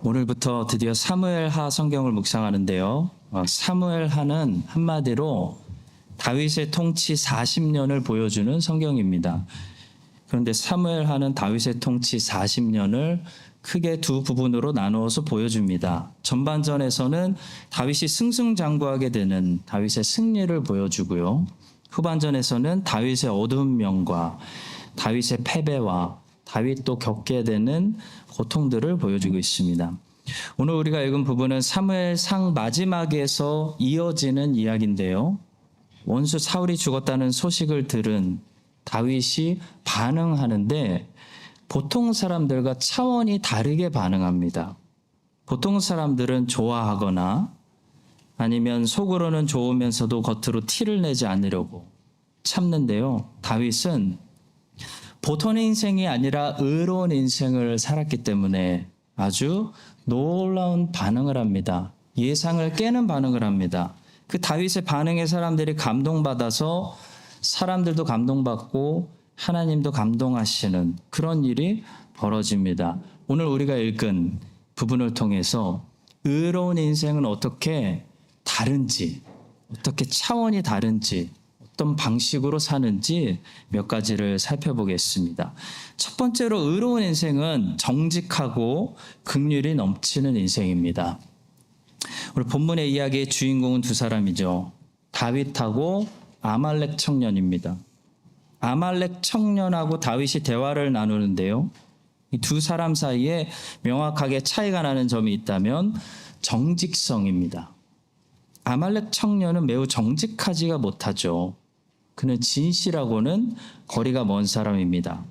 오늘부터 드디어 사무엘하 성경을 묵상하는데요. 어, 사무엘하는 한마디로 다윗의 통치 40년을 보여주는 성경입니다. 그런데 사무엘하는 다윗의 통치 40년을 크게 두 부분으로 나누어서 보여줍니다. 전반전에서는 다윗이 승승장구하게 되는 다윗의 승리를 보여주고요. 후반전에서는 다윗의 어두운 면과 다윗의 패배와 다윗도 겪게 되는 고통들을 보여주고 있습니다. 오늘 우리가 읽은 부분은 사무엘상 마지막에서 이어지는 이야기인데요. 원수 사울이 죽었다는 소식을 들은 다윗이 반응하는데 보통 사람들과 차원이 다르게 반응합니다. 보통 사람들은 좋아하거나 아니면 속으로는 좋으면서도 겉으로 티를 내지 않으려고 참는데요. 다윗은 보통의 인생이 아니라 의로운 인생을 살았기 때문에 아주 놀라운 반응을 합니다. 예상을 깨는 반응을 합니다. 그 다윗의 반응에 사람들이 감동받아서 사람들도 감동받고 하나님도 감동하시는 그런 일이 벌어집니다. 오늘 우리가 읽은 부분을 통해서 의로운 인생은 어떻게 다른지, 어떻게 차원이 다른지, 어떤 방식으로 사는지 몇 가지를 살펴보겠습니다. 첫 번째로 의로운 인생은 정직하고 극률이 넘치는 인생입니다. 오늘 본문의 이야기의 주인공은 두 사람이죠. 다윗하고 아말렉 청년입니다. 아말렉 청년하고 다윗이 대화를 나누는데요. 이 두 사람 사이에 명확하게 차이가 나는 점이 있다면 정직성입니다. 아말렉 청년은 매우 정직하지가 못하죠. 그는 진실하고는 거리가 먼 사람입니다.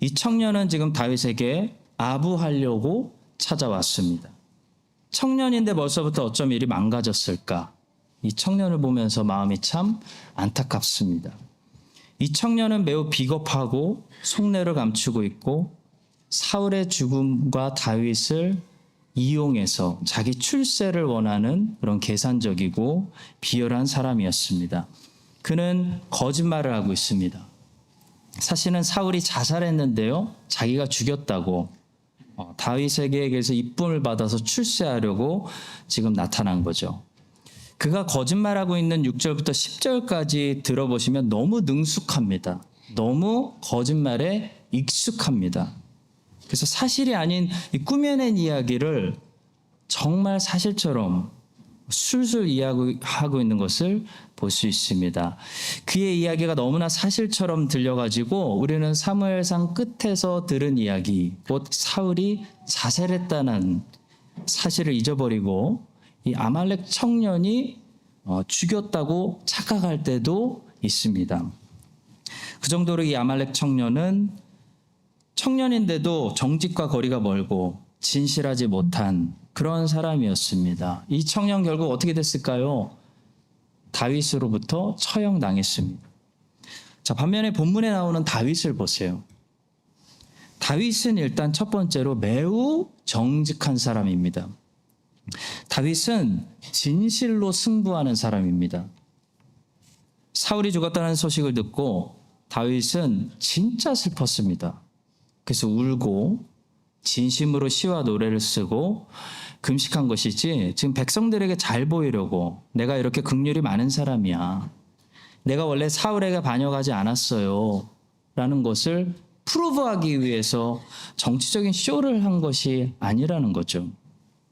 이 청년은 지금 다윗에게 아부하려고 찾아왔습니다. 청년인데 벌써부터 어쩜 일이 망가졌을까? 이 청년을 보면서 마음이 참 안타깝습니다. 이 청년은 매우 비겁하고 속내를 감추고 있고 사울의 죽음과 다윗을 이용해서 자기 출세를 원하는 그런 계산적이고 비열한 사람이었습니다. 그는 거짓말을 하고 있습니다. 사실은 사울이 자살했는데요. 자기가 죽였다고 어, 다윗에게서 이쁨을 받아서 출세하려고 지금 나타난 거죠. 그가 거짓말하고 있는 6절부터 10절까지 들어보시면 너무 능숙합니다. 너무 거짓말에 익숙합니다. 그래서 사실이 아닌 이 꾸며낸 이야기를 정말 사실처럼 술술 이야기하고 있는 것을 볼 수 있습니다. 그의 이야기가 너무나 사실처럼 들려가지고 우리는 사무엘상 끝에서 들은 이야기, 곧 사울이 자살했다는 사실을 잊어버리고 이 아말렉 청년이 어, 죽였다고 착각할 때도 있습니다. 그 정도로 이 아말렉 청년은 청년인데도 정직과 거리가 멀고 진실하지 못한 그런 사람이었습니다. 이 청년 결국 어떻게 됐을까요? 다윗으로부터 처형당했습니다. 자, 반면에 본문에 나오는 다윗을 보세요. 다윗은 일단 첫 번째로 매우 정직한 사람입니다. 다윗은 진실로 승부하는 사람입니다. 사울이 죽었다는 소식을 듣고 다윗은 진짜 슬펐습니다. 그래서 울고 진심으로 시와 노래를 쓰고 금식한 것이지 지금 백성들에게 잘 보이려고 내가 이렇게 극률이 많은 사람이야. 내가 원래 사울에게 반역하지 않았어요. 라는 것을 프로브하기 위해서 정치적인 쇼를 한 것이 아니라는 거죠.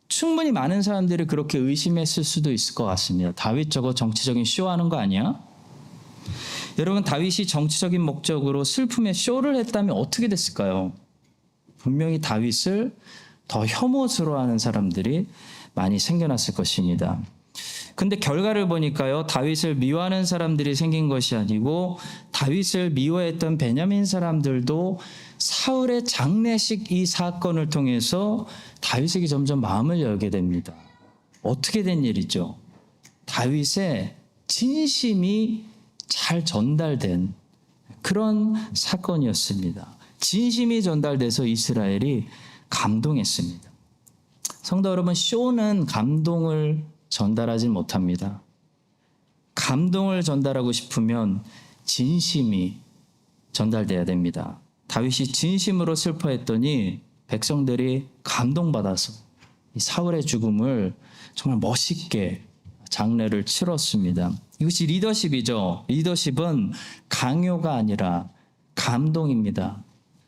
충분히 많은 사람들이 그렇게 의심했을 수도 있을 것 같습니다. 다윗 저거 정치적인 쇼하는 거 아니야? 여러분 다윗이 정치적인 목적으로 슬픔의 쇼를 했다면 어떻게 됐을까요? 분명히 다윗을 더 혐오스러워하는 사람들이 많이 생겨났을 것입니다. 근데 결과를 보니까요, 다윗을 미워하는 사람들이 생긴 것이 아니고 다윗을 미워했던 베냐민 사람들도 사울의 장례식 이 사건을 통해서 다윗에게 점점 마음을 열게 됩니다. 어떻게 된 일이죠? 다윗의 진심이 잘 전달된 그런 사건이었습니다. 진심이 전달돼서 이스라엘이 감동했습니다. 성도 여러분, 쇼는 감동을 전달하지 못합니다. 감동을 전달하고 싶으면 진심이 전달돼야 됩니다. 다윗이 진심으로 슬퍼했더니 백성들이 감동받아서 이 사울의 죽음을 정말 멋있게 장례를 치렀습니다. 이것이 리더십이죠. 리더십은 강요가 아니라 감동입니다.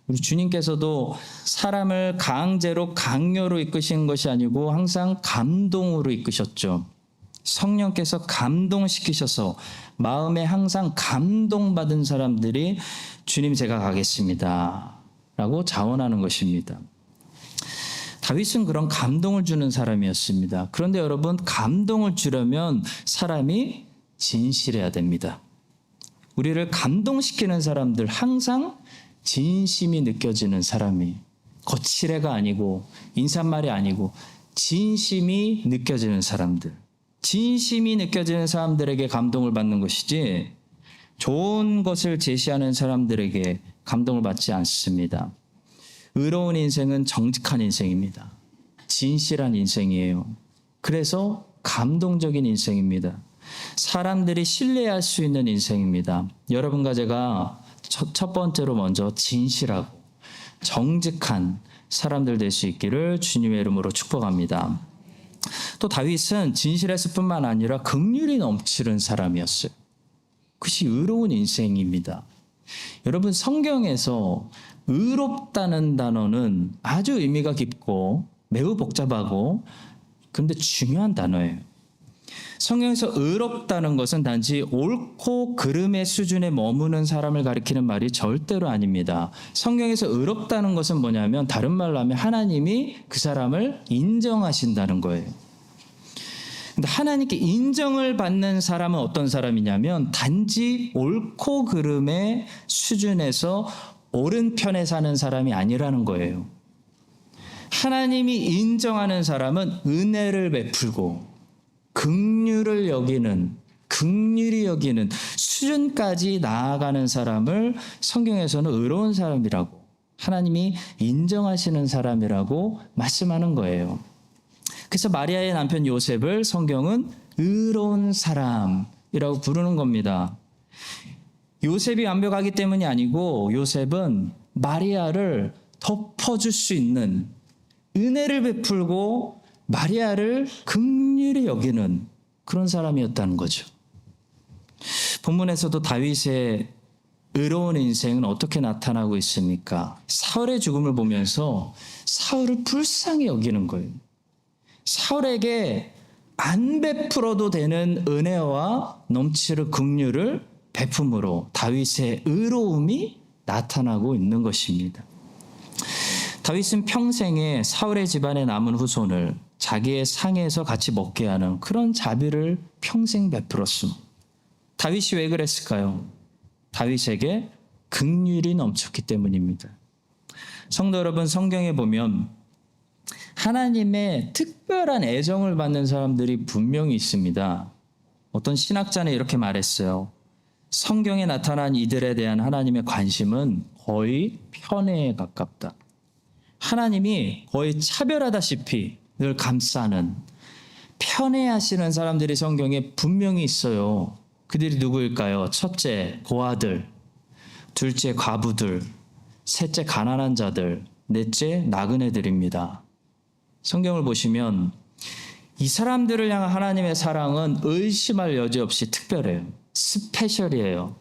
우리 주님께서도 사람을 강제로 강요로 이끄신 것이 아니고 항상 감동으로 이끄셨죠. 성령께서 감동시키셔서 마음에 항상 감동받은 사람들이 주님 제가 가겠습니다. 라고 자원하는 것입니다. 다윗은 그런 감동을 주는 사람이었습니다. 그런데 여러분, 감동을 주려면 사람이 진실해야 됩니다. 우리를 감동시키는 사람들 항상 진심이 느껴지는 사람이 거칠애가 아니고 인사말이 아니고 진심이 느껴지는 사람들. 진심이 느껴지는 사람들에게 감동을 받는 것이지 좋은 것을 제시하는 사람들에게 감동을 받지 않습니다. 의로운 인생은 정직한 인생입니다. 진실한 인생이에요. 그래서 감동적인 인생입니다. 사람들이 신뢰할 수 있는 인생입니다. 여러분과 제가 첫, 첫 번째로 먼저 진실하고 정직한 사람들 될 수 있기를 주님의 이름으로 축복합니다. 또 다윗은 진실했을 뿐만 아니라 극률이 넘치는 사람이었어요. 그것이 의로운 인생입니다. 여러분 성경에서 의롭다는 단어는 아주 의미가 깊고 매우 복잡하고 근데 중요한 단어예요. 성경에서 의롭다는 것은 단지 옳고 그름의 수준에 머무는 사람을 가리키는 말이 절대로 아닙니다. 성경에서 의롭다는 것은 뭐냐면 다른 말로 하면 하나님이 그 사람을 인정하신다는 거예요. 근데 하나님께 인정을 받는 사람은 어떤 사람이냐면 단지 옳고 그름의 수준에서 옳은 편에 사는 사람이 아니라는 거예요. 하나님이 인정하는 사람은 은혜를 베풀고 극률을 여기는 극률이 여기는 수준까지 나아가는 사람을 성경에서는 의로운 사람이라고 하나님이 인정하시는 사람이라고 말씀하는 거예요. 그래서 마리아의 남편 요셉을 성경은 의로운 사람이라고 부르는 겁니다. 요셉이 완벽하기 때문이 아니고 요셉은 마리아를 덮어줄 수 있는 은혜를 베풀고 마리아를 극률히 여기는 그런 사람이었다는 거죠. 본문에서도 다윗의 의로운 인생은 어떻게 나타나고 있습니까? 사울의 죽음을 보면서 사울을 불쌍히 여기는 거예요. 사울에게 안 베풀어도 되는 은혜와 넘치는 긍휼을 베품으로 다윗의 의로움이 나타나고 있는 것입니다. 다윗은 평생에 사울의 집안에 남은 후손을 자기의 상에서 같이 먹게 하는 그런 자비를 평생 베풀었습니다. 다윗이 왜 그랬을까요? 다윗에게 극률이 넘쳤기 때문입니다. 성도 여러분, 성경에 보면 하나님의 특별한 애정을 받는 사람들이 분명히 있습니다. 어떤 신학자는 이렇게 말했어요. 성경에 나타난 이들에 대한 하나님의 관심은 거의 편애에 가깝다. 하나님이 거의 차별하다시피 늘 감싸는 편애하시는 사람들이 성경에 분명히 있어요. 그들이 누구일까요? 첫째, 고아들. 둘째, 과부들. 셋째, 가난한 자들. 넷째, 나그네들입니다. 성경을 보시면 이 사람들을 향한 하나님의 사랑은 의심할 여지 없이 특별해요. 스페셜이에요.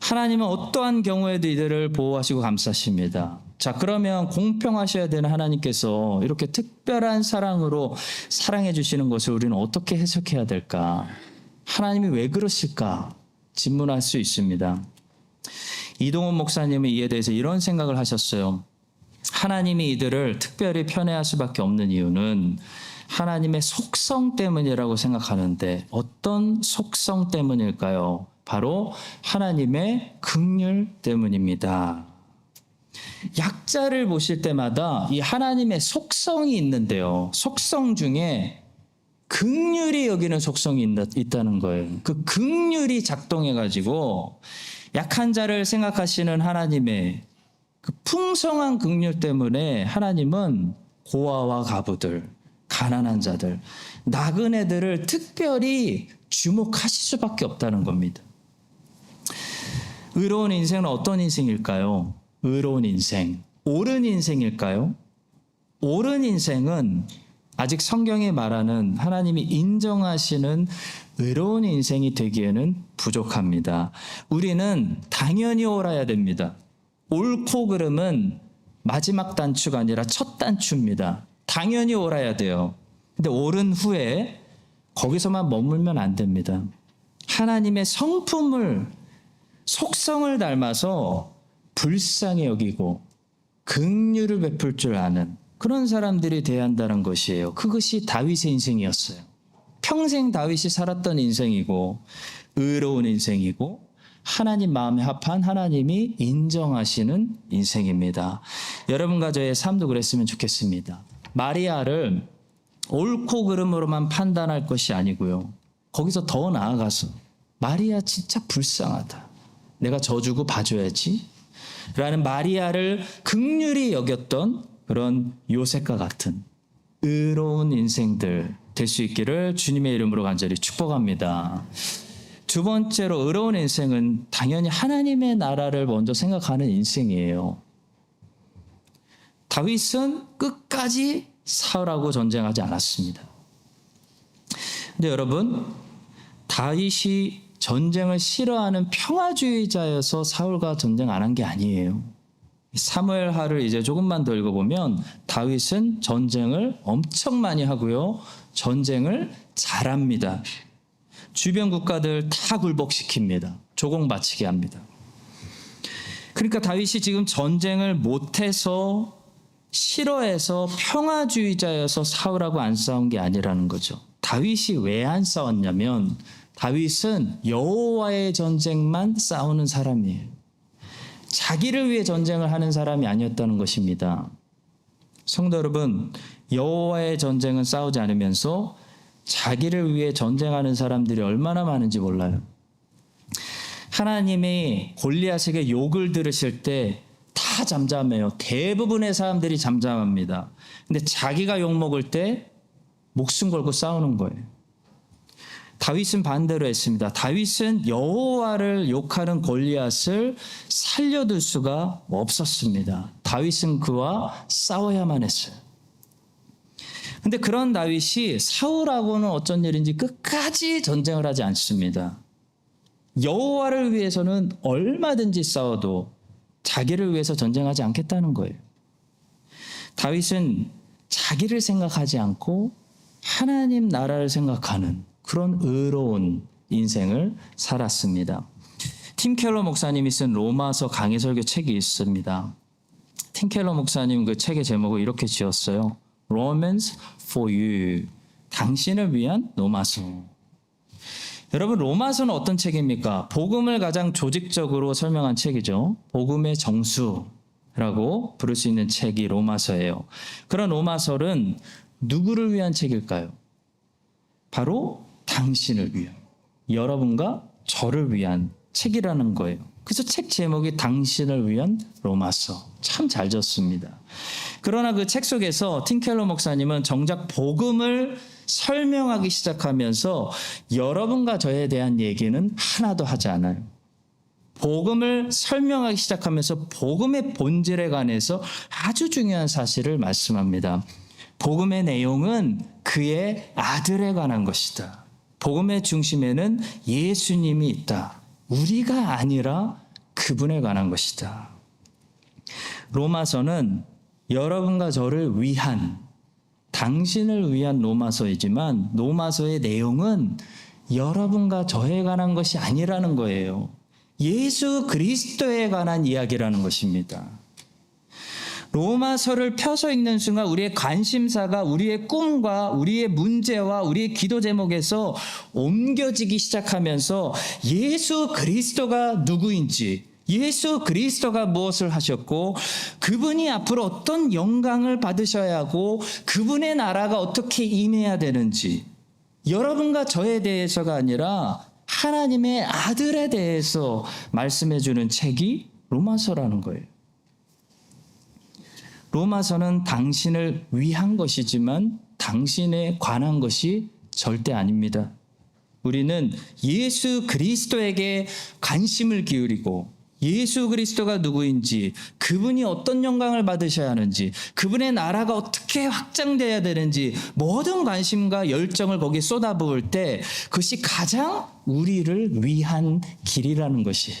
하나님은 어떠한 경우에도 이들을 보호하시고 감싸십니다. 자, 그러면 공평하셔야 되는 하나님께서 이렇게 특별한 사랑으로 사랑해 주시는 것을 우리는 어떻게 해석해야 될까? 하나님이 왜 그러실까? 질문할 수 있습니다. 이동훈 목사님은 이에 대해서 이런 생각을 하셨어요. 하나님이 이들을 특별히 편애할 수밖에 없는 이유는 하나님의 속성 때문이라고 생각하는데 어떤 속성 때문일까요? 바로 하나님의 극률 때문입니다. 약자를 보실 때마다 이 하나님의 속성이 있는데요. 속성 중에 극률이 여기는 속성이 있다 는 거예요. 그 극률이 작동해 가지고 약한 자를 생각하시는 하나님의 그 풍성한 극률 때문에 하나님은 고아와 가부들, 가난한 자들, 나그네들을 특별히 주목하실 수밖에 없다는 겁니다. 의로운 인생은 어떤 인생일까요? 의로운 인생, 옳은 인생일까요? 옳은 인생은 아직 성경이 말하는 하나님이 인정하시는 의로운 인생이 되기에는 부족합니다. 우리는 당연히 옳아야 됩니다. 옳고 그름은 마지막 단추가 아니라 첫 단추입니다. 당연히 옳아야 돼요. 근데 옳은 후에 거기서만 머물면 안 됩니다. 하나님의 성품을 속성을 닮아서 불쌍히 여기고 긍휼을 베풀 줄 아는 그런 사람들이 돼야 한다는 것이에요. 그것이 다윗의 인생이었어요. 평생 다윗이 살았던 인생이고 의로운 인생이고 하나님 마음에 합한 하나님이 인정하시는 인생입니다. 여러분과 저의 삶도 그랬으면 좋겠습니다. 마리아를 옳고 그름으로만 판단할 것이 아니고요. 거기서 더 나아가서 마리아 진짜 불쌍하다. 내가 져주고 봐줘야지. 라는 마리아를 극률이 여겼던 그런 요셉과 같은 의로운 인생들 될 수 있기를 주님의 이름으로 간절히 축복합니다. 두 번째로 의로운 인생은 당연히 하나님의 나라를 먼저 생각하는 인생이에요. 다윗은 끝까지 사울하고 전쟁하지 않았습니다. 근데 여러분, 다윗이 전쟁을 싫어하는 평화주의자여서 사울과 전쟁 안 한 게 아니에요. 사무엘하를 이제 조금만 더 읽어보면 다윗은 전쟁을 엄청 많이 하고요. 전쟁을 잘합니다. 주변 국가들 다 굴복시킵니다. 조공 바치게 합니다. 그러니까 다윗이 지금 전쟁을 못해서 싫어해서 평화주의자여서 사울하고 안 싸운 게 아니라는 거죠. 다윗이 왜 안 싸웠냐면 다윗은 여호와의 전쟁만 싸우는 사람이에요. 자기를 위해 전쟁을 하는 사람이 아니었다는 것입니다. 성도 여러분, 여호와의 전쟁은 싸우지 않으면서 자기를 위해 전쟁하는 사람들이 얼마나 많은지 몰라요. 하나님이 골리앗에게 욕을 들으실 때 다 잠잠해요. 대부분의 사람들이 잠잠합니다. 근데 자기가 욕 먹을 때 목숨 걸고 싸우는 거예요. 다윗은 반대로 했습니다. 다윗은 여호와를 욕하는 골리앗을 살려둘 수가 없었습니다. 다윗은 그와 싸워야만 했어요. 근데 그런 다윗이 사울하고는 어쩐 일인지 끝까지 전쟁을 하지 않습니다. 여호와를 위해서는 얼마든지 싸워도 자기를 위해서 전쟁하지 않겠다는 거예요. 다윗은 자기를 생각하지 않고 하나님 나라를 생각하는 그런 의로운 인생을 살았습니다. 팀 켈러 목사님이 쓴 로마서 강의 설교 책이 있습니다. 팀 켈러 목사님 그 책의 제목을 이렇게 지었어요. Romans for you. 당신을 위한 로마서. 여러분 로마서는 어떤 책입니까? 복음을 가장 조직적으로 설명한 책이죠. 복음의 정수라고 부를 수 있는 책이 로마서예요. 그런 로마서는 누구를 위한 책일까요? 바로 당신을 위한 여러분과 저를 위한 책이라는 거예요. 그래서 책 제목이 당신을 위한 로마서 참 잘 졌습니다. 그러나 그 책 속에서 틴켈러 목사님은 정작 복음을 설명하기 시작하면서 여러분과 저에 대한 얘기는 하나도 하지 않아요. 복음을 설명하기 시작하면서 복음의 본질에 관해서 아주 중요한 사실을 말씀합니다. 복음의 내용은 그의 아들에 관한 것이다. 복음의 중심에는 예수님이 있다. 우리가 아니라 그분에 관한 것이다. 로마서는 여러분과 저를 위한 당신을 위한 로마서이지만 로마서의 내용은 여러분과 저에 관한 것이 아니라는 거예요. 예수 그리스도에 관한 이야기라는 것입니다. 로마서를 펴서 읽는 순간 우리의 관심사가 우리의 꿈과 우리의 문제와 우리의 기도 제목에서 옮겨지기 시작하면서 예수 그리스도가 누구인지 예수 그리스도가 무엇을 하셨고 그분이 앞으로 어떤 영광을 받으셔야 하고 그분의 나라가 어떻게 임해야 되는지 여러분과 저에 대해서가 아니라 하나님의 아들에 대해서 말씀해 주는 책이 로마서라는 거예요. 로마서는 당신을 위한 것이지만 당신에 관한 것이 절대 아닙니다. 우리는 예수 그리스도에게 관심을 기울이고 예수 그리스도가 누구인지, 그분이 어떤 영광을 받으셔야 하는지, 그분의 나라가 어떻게 확장돼야 되는지 모든 관심과 열정을 거기에 쏟아부을 때 그것이 가장 우리를 위한 길이라는 것이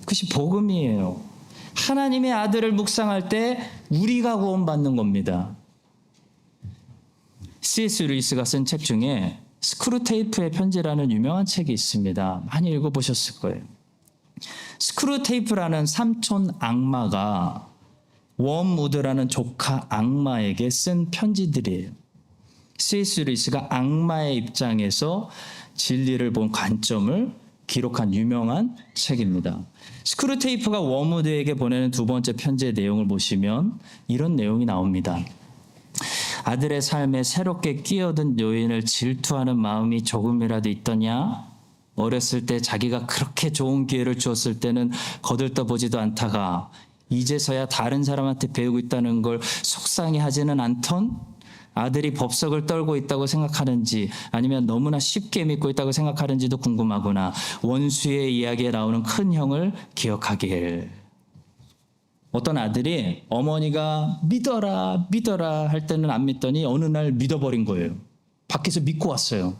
그것이 복음이에요. 하나님의 아들을 묵상할 때 우리가 구원받는 겁니다. C.S. 루이스가 쓴 책 중에 스크루테이프의 편지라는 유명한 책이 있습니다. 많이 읽어보셨을 거예요. 스크루테이프라는 삼촌 악마가 웜우드라는 조카 악마에게 쓴 편지들이에요. C.S. 루이스가 악마의 입장에서 진리를 본 관점을 기록한 유명한 책입니다. 스크루테이프가 웜우드에게 보내는 두 번째 편지의 내용을 보시면 이런 내용이 나옵니다. 아들의 삶에 새롭게 끼어든 요인을 질투하는 마음이 조금이라도 있더냐? 어렸을 때 자기가 그렇게 좋은 기회를 주었을 때는 거들떠 보지도 않다가 이제서야 다른 사람한테 배우고 있다는 걸 속상해 하지는 않던 아들이 법석을 떨고 있다고 생각하는지 아니면 너무나 쉽게 믿고 있다고 생각하는지도 궁금하구나 원수의 이야기에 나오는 큰 형을 기억하길. 어떤 아들이 어머니가 믿어라 믿어라 할 때는 안 믿더니 어느 날 믿어버린 거예요. 밖에서 믿고 왔어요.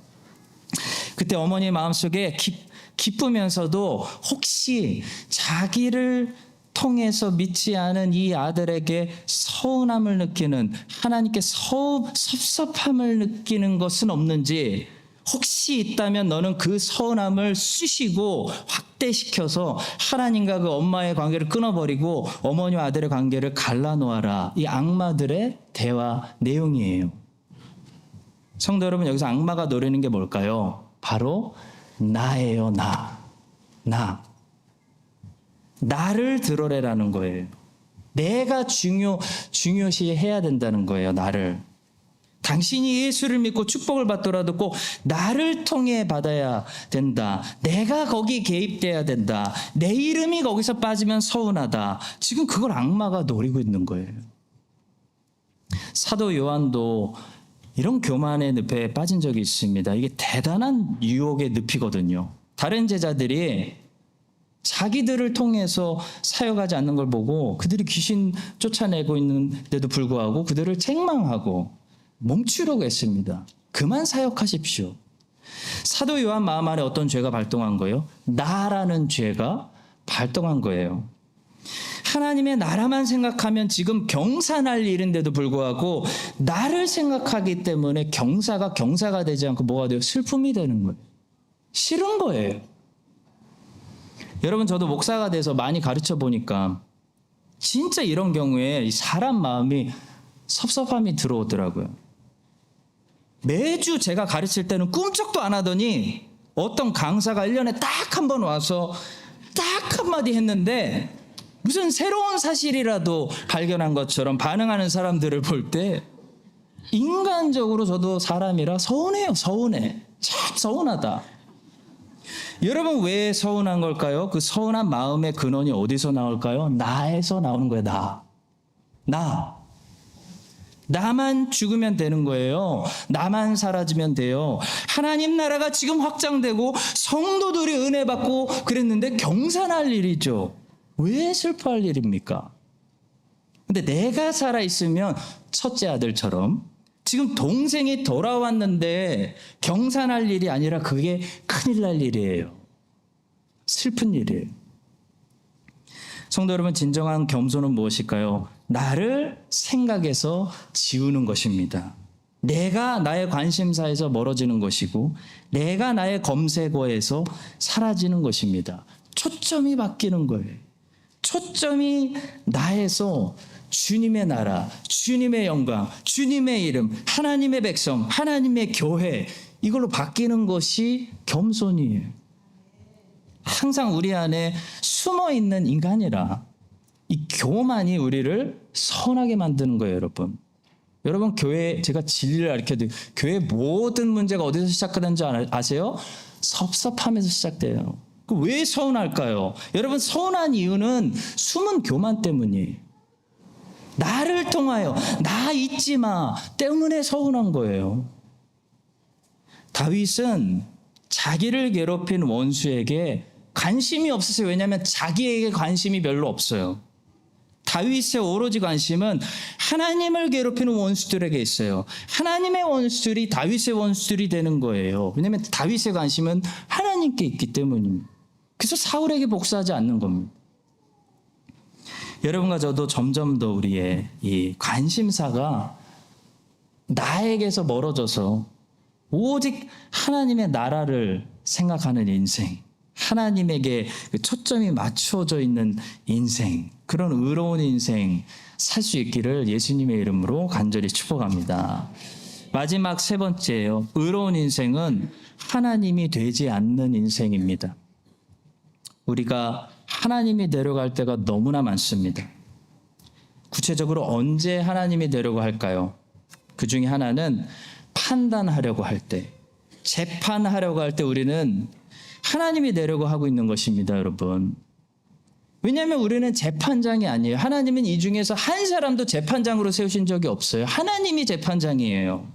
그때 어머니의 마음속에 기, 기쁘면서도 혹시 자기를 통해서 믿지 않은 이 아들에게 서운함을 느끼는 하나님께 서, 섭섭함을 느끼는 것은 없는지 혹시 있다면 너는 그 서운함을 쑤시고 확대시켜서 하나님과 그 엄마의 관계를 끊어버리고 어머니와 아들의 관계를 갈라놓아라. 이 악마들의 대화 내용이에요. 성도 여러분, 여기서 악마가 노리는 게 뭘까요? 바로 나예요, 나. 나. 나를 드러내라는 거예요. 내가 중요, 중요시 해야 된다는 거예요, 나를. 당신이 예수를 믿고 축복을 받더라도 꼭 나를 통해 받아야 된다. 내가 거기 개입돼야 된다. 내 이름이 거기서 빠지면 서운하다. 지금 그걸 악마가 노리고 있는 거예요. 사도 요한도 이런 교만의 늪에 빠진 적이 있습니다. 이게 대단한 유혹의 늪이거든요. 다른 제자들이 자기들을 통해서 사역하지 않는 걸 보고 그들이 귀신 쫓아내고 있는데도 불구하고 그들을 책망하고 멈추려고 했습니다. 그만 사역하십시오. 사도 요한 마음 안에 어떤 죄가 발동한 거예요? 나라는 죄가 발동한 거예요. 하나님의 나라만 생각하면 지금 경사날 일인데도 불구하고 나를 생각하기 때문에 경사가 경사가 되지 않고 뭐가 돼요? 슬픔이 되는 거예요. 싫은 거예요. 여러분 저도 목사가 돼서 많이 가르쳐 보니까 진짜 이런 경우에 사람 마음이 섭섭함이 들어오더라고요. 매주 제가 가르칠 때는 꿈쩍도 안 하더니 어떤 강사가 1년에 딱 한 번 와서 딱 한마디 했는데 무슨 새로운 사실이라도 발견한 것처럼 반응하는 사람들을 볼 때 인간적으로 저도 사람이라 서운해요, 서운해. 참 서운하다. 여러분 왜 서운한 걸까요? 그 서운한 마음의 근원이 어디서 나올까요? 나에서 나오는 거예요, 나. 나. 나만 죽으면 되는 거예요. 나만 사라지면 돼요. 하나님 나라가 지금 확장되고 성도들이 은혜 받고 그랬는데 경산할 일이죠. 왜 슬퍼할 일입니까? 근데 내가 살아 있으면 첫째 아들처럼 지금 동생이 돌아왔는데 경산할 일이 아니라 그게 큰일 날 일이에요. 슬픈 일이에요. 성도 여러분, 진정한 겸손은 무엇일까요? 나를 생각해서 지우는 것입니다. 내가 나의 관심사에서 멀어지는 것이고, 내가 나의 검색어에서 사라지는 것입니다. 초점이 바뀌는 거예요. 초점이 나에서 주님의 나라, 주님의 영광, 주님의 이름, 하나님의 백성, 하나님의 교회, 이걸로 바뀌는 것이 겸손이에요. 항상 우리 안에 숨어 있는 인간이라 이 교만이 우리를 선하게 만드는 거예요, 여러분. 여러분 교회 제가 진리를 드릴 교회 모든 문제가 어디서 시작하는지 아세요? 섭섭함에서 시작돼요. 그왜 서운할까요? 여러분 서운한 이유는 숨은 교만 때문이에요. 나를 통하여 나 잊지 마 때문에 서운한 거예요. 다윗은 자기를 괴롭힌 원수에게 관심이 없으세요. 왜냐하면 자기에게 관심이 별로 없어요. 다윗의 오로지 관심은 하나님을 괴롭히는 원수들에게 있어요. 하나님의 원수들이 다윗의 원수들이 되는 거예요. 왜냐하면 다윗의 관심은 하나님께 있기 때문입니다. 그래서 사울에게 복수하지 않는 겁니다. 여러분과 저도 점점 더 우리의 이 관심사가 나에게서 멀어져서 오직 하나님의 나라를 생각하는 인생, 하나님에게 그 초점이 맞추어져 있는 인생, 그런 의로운 인생 살 수 있기를 예수님의 이름으로 간절히 축복합니다. 마지막 세 번째예요. 의로운 인생은 하나님이 되지 않는 인생입니다. 우리가 하나님이 데려갈 때가 너무나 많습니다. 구체적으로 언제 하나님이 데려갈까요? 그 중에 하나는 판단하려고 할 때, 재판하려고 할 때 우리는 하나님이 되려고 하고 있는 것입니다, 여러분. 왜냐하면 우리는 재판장이 아니에요. 하나님은 이 중에서 한 사람도 재판장으로 세우신 적이 없어요. 하나님이 재판장이에요.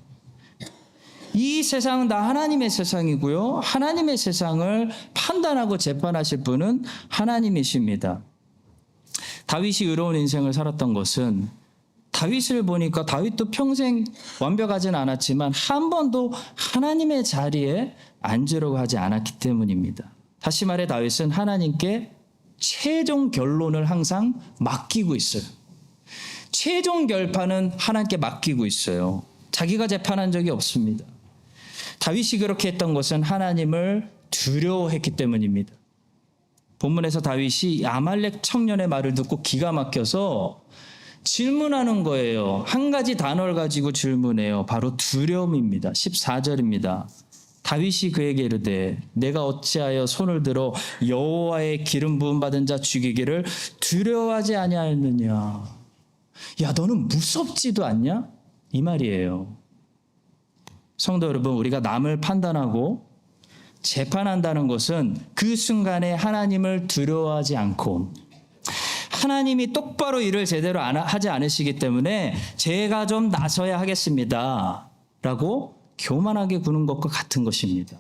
이 세상은 다 하나님의 세상이고요. 하나님의 세상을 판단하고 재판하실 분은 하나님이십니다. 다윗이 의로운 인생을 살았던 것은 다윗을 보니까 다윗도 평생 완벽하진 않았지만 한 번도 하나님의 자리에 앉으려고 하지 않았기 때문입니다. 다시 말해 다윗은 하나님께 최종 결론을 항상 맡기고 있어요. 최종 결판은 하나님께 맡기고 있어요. 자기가 재판한 적이 없습니다. 다윗이 그렇게 했던 것은 하나님을 두려워했기 때문입니다. 본문에서 다윗이 아말렉 청년의 말을 듣고 기가 막혀서 질문하는 거예요. 한 가지 단어를 가지고 질문해요. 바로 두려움입니다. 14절입니다. 다윗이 그에게 이르되 내가 어찌하여 손을 들어 여호와의 기름 부음 받은 자 죽이기를 두려워하지 아니하였느냐. 야 너는 무섭지도 않냐? 이 말이에요. 성도 여러분, 우리가 남을 판단하고 재판한다는 것은 그 순간에 하나님을 두려워하지 않고 하나님이 똑바로 일을 제대로 하지 않으시기 때문에 제가 좀 나서야 하겠습니다. 라고 교만하게 구는 것과 같은 것입니다.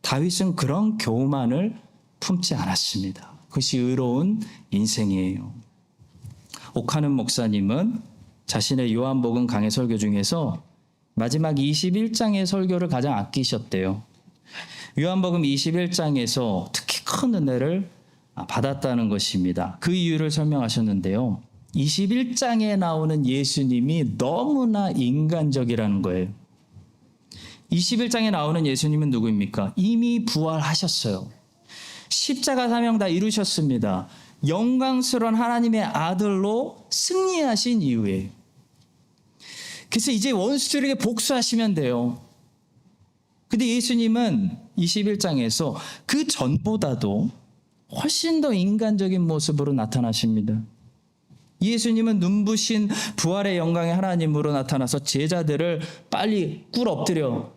다윗은 그런 교만을 품지 않았습니다. 그것이 의로운 인생이에요. 옥하는 목사님은 자신의 요한복음 강해 설교 중에서 마지막 21장의 설교를 가장 아끼셨대요. 요한복음 21장에서 특히 큰 은혜를 받았다는 것입니다. 그 이유를 설명하셨는데요. 21장에 나오는 예수님이 너무나 인간적이라는 거예요. 21장에 나오는 예수님은 누구입니까? 이미 부활하셨어요. 십자가 사명 다 이루셨습니다. 영광스러운 하나님의 아들로 승리하신 이후에. 그래서 이제 원수들에게 복수하시면 돼요. 근데 예수님은 21장에서 그 전보다도 훨씬 더 인간적인 모습으로 나타나십니다. 예수님은 눈부신 부활의 영광의 하나님으로 나타나서 제자들을 빨리 꿇 엎드려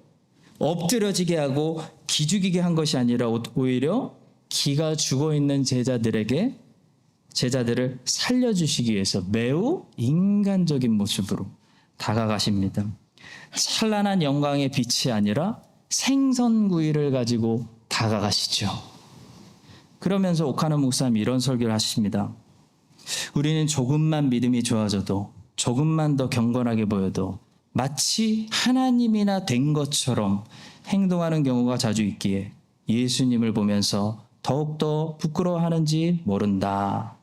엎드려지게 하고 기죽이게 한 것이 아니라 오히려 기가 죽어 있는 제자들에게 제자들을 살려주시기 위해서 매우 인간적인 모습으로 다가가십니다. 찬란한 영광의 빛이 아니라 생선구이를 가지고 다가가시죠. 그러면서 오카노 목사님 이런 설교를 하십니다. 우리는 조금만 믿음이 좋아져도 조금만 더 경건하게 보여도 마치 하나님이나 된 것처럼 행동하는 경우가 자주 있기에 예수님을 보면서 더욱더 부끄러워하는지 모른다.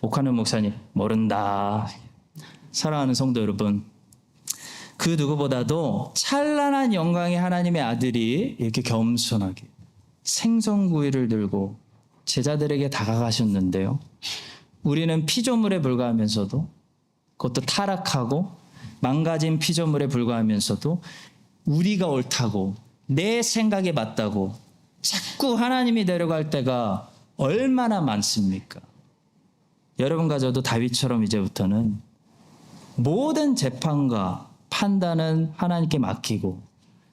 오카노 목사님, 모른다. 사랑하는 성도 여러분, 그 누구보다도 찬란한 영광의 하나님의 아들이 이렇게 겸손하게 생선구이를 들고 제자들에게 다가가셨는데요. 우리는 피조물에 불과하면서도 그것도 타락하고 망가진 피조물에 불과하면서도 우리가 옳다고 내 생각에 맞다고 자꾸 하나님이 데려갈 때가 얼마나 많습니까? 여러분과 저도 다윗처럼 이제부터는 모든 재판과 판단은 하나님께 맡기고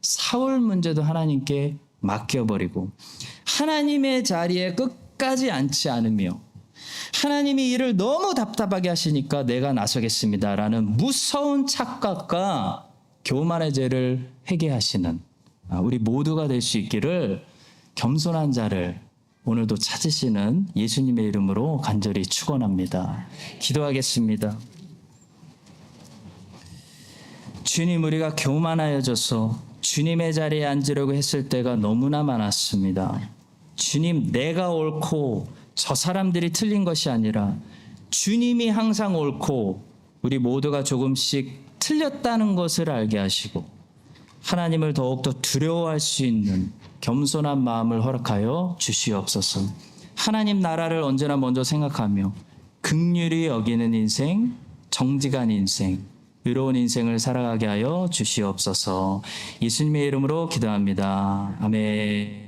사울 문제도 하나님께 맡겨버리고 하나님의 자리에 끝까지 앉지 않으며 하나님이 일을 너무 답답하게 하시니까 내가 나서겠습니다라는 무서운 착각과 교만의 죄를 회개하시는 아, 우리 모두가 될 수 있기를 겸손한 자를 오늘도 찾으시는 예수님의 이름으로 간절히 축원합니다. 기도하겠습니다. 주님 우리가 교만하여져서 주님의 자리에 앉으려고 했을 때가 너무나 많았습니다. 주님 내가 옳고 저 사람들이 틀린 것이 아니라 주님이 항상 옳고 우리 모두가 조금씩 틀렸다는 것을 알게 하시고 하나님을 더욱더 두려워할 수 있는 겸손한 마음을 허락하여 주시옵소서. 하나님 나라를 언제나 먼저 생각하며 극률이 여기는 인생, 정직한 인생, 의로운 인생을 살아가게 하여 주시옵소서. 예수님의 이름으로 기도합니다. 아멘.